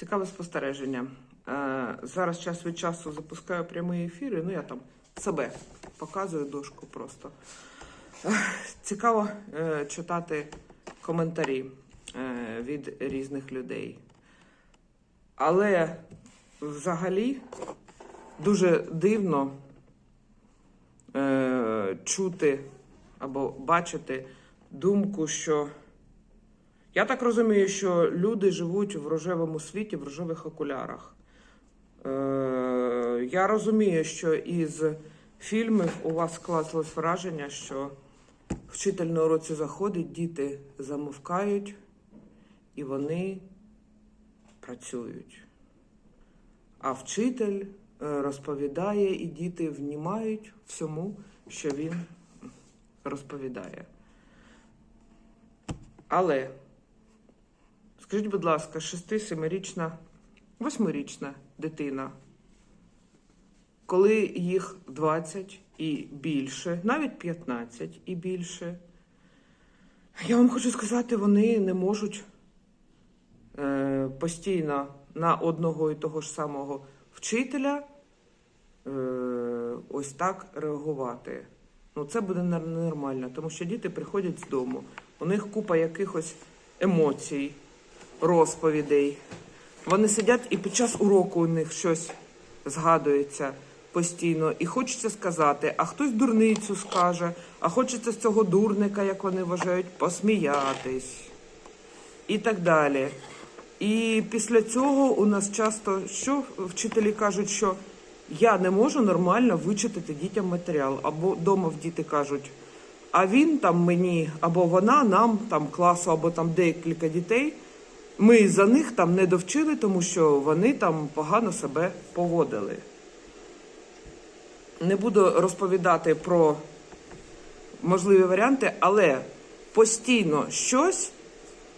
Цікаве спостереження. Е, Зараз час від часу запускаю прямі ефіри. Ну я там себе показую дошку просто. Е, Цікаво е, читати коментарі від різних людей. Але взагалі дуже дивно чути або бачити думку, що я так розумію, що люди живуть в рожевому світі, в рожевих окулярах. Е, я розумію, що із фільмів у вас склалось враження, що вчитель на уроці заходить, діти замовкають і вони працюють. А вчитель е, розповідає, і діти внімають всьому, що він розповідає. Але Скажіть, будь ласка, 6-7-річна, 8-річна дитина, коли їх 20 і більше, навіть 15 і більше, я вам хочу сказати, вони не можуть е, постійно на одного і того ж самого вчителя е, ось так реагувати. Ну, це буде нормально, тому що діти приходять з дому, у них купа якихось емоцій розповідей. Вони сидять і під час уроку у них щось згадується постійно. І хочеться сказати, а хтось дурницю скаже, а хочеться з цього дурника, як вони вважають, посміятись і так далі. І після цього у нас часто що вчителі кажуть, що я не можу нормально вичитати дітям матеріал. Або вдома в діти кажуть, а він там мені, або вона нам, там класу, або там декілька дітей. Ми за них там не довчили, тому що вони там погано себе поводили. Не буду розповідати про можливі варіанти, але постійно щось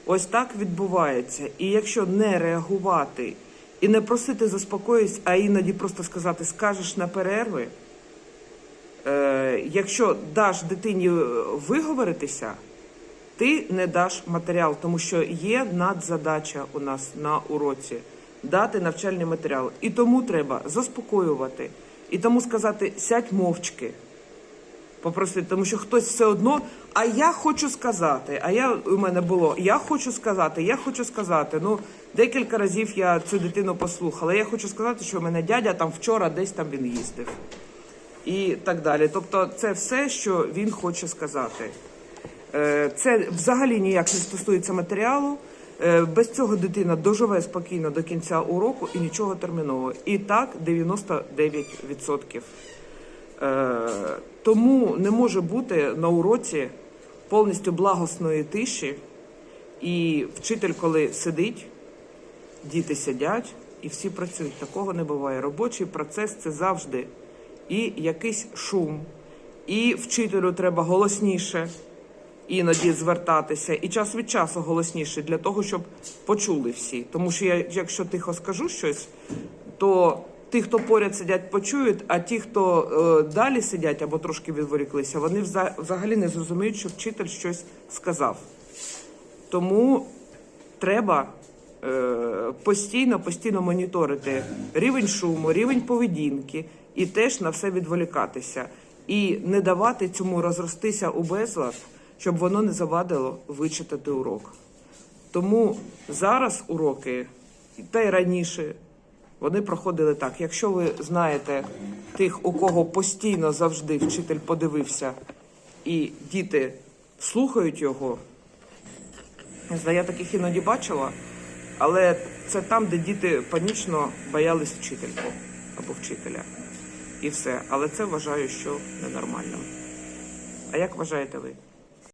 ось так відбувається. І якщо не реагувати і не просити заспокоїтись, а іноді просто сказати, скажеш на перерви, е, якщо даш дитині виговоритися, ти не даш матеріал, тому що є надзадача у нас на уроці дати навчальний матеріал. І тому треба заспокоювати. І тому сказати сядь мовчки. Попросити, тому що хтось все одно. А я хочу сказати. А я у мене було, я хочу сказати, я хочу сказати. Ну, декілька разів я цю дитину послухала. Я хочу сказати, що у мене дядя там вчора десь там він їздив. І так далі. Тобто, це все, що він хоче сказати. Е, Це взагалі ніяк не стосується матеріалу. Е, Без цього дитина доживе спокійно до кінця уроку і нічого термінового. І так 99%. Е, Тому не може бути на уроці повністю благосної тиші, і вчитель, коли сидить, діти сидять і всі працюють. Такого не буває. Робочий процес це завжди і якийсь шум, і вчителю треба голосніше іноді звертатися, і час від часу голосніше для того, щоб почули всі. Тому що я, якщо тихо скажу щось, то ті, хто поряд сидять, почують, а ті, хто е, далі сидять або трошки відволіклися, вони вза- взагалі не зрозуміють, що вчитель щось сказав. Тому треба е, постійно, постійно моніторити рівень шуму, рівень поведінки і теж на все відволікатися. І не давати цьому розростися у безлад, щоб воно не завадило вичитати урок. Тому зараз уроки, та й раніше, вони проходили так. Якщо ви знаєте тих, у кого постійно завжди вчитель подивився, і діти слухають його, не знаю, я таких іноді бачила, але це там, де діти панічно боялись вчительку або вчителя. І все. Але це вважаю, що ненормально. А як вважаєте ви?